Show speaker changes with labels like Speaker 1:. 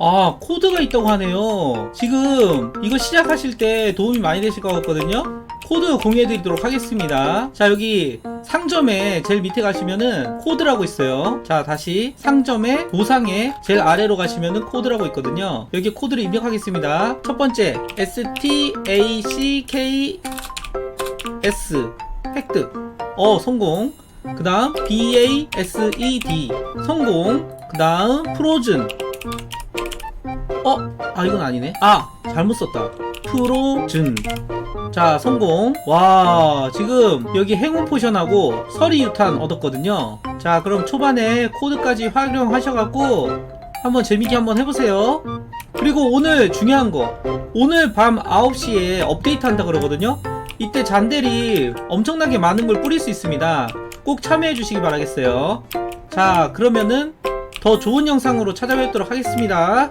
Speaker 1: 아 코드가 있다고 하네요. 지금 이거 시작하실 때 도움이 많이 되실 것 같거든요. 코드 공유해 드리도록 하겠습니다. 자 여기 상점에 제일 밑에 가시면은 코드라고 있어요. 자 다시 상점에 보상에 제일 아래로 가시면은 코드라고 있거든요. 여기 코드를 입력하겠습니다. 첫 번째 STACK S 획득 어 성공. 그 다음 BASED 성공. 그 다음 프로즌 어? 아 이건 아니네. 아 잘못 썼다. 프로즌. 자 성공. 와 지금 여기 행운 포션하고 서리 유탄 얻었거든요. 자 그럼 초반에 코드까지 활용하셔갖고 한번 재밌게 한번 해보세요. 그리고 오늘 중요한 거. 오늘 밤 9시에 업데이트 한다 그러거든요. 이때 잔델이 엄청나게 많은 걸 뿌릴 수 있습니다. 꼭 참여해 주시기 바라겠어요. 자 그러면은 더 좋은 영상으로 찾아뵙도록 하겠습니다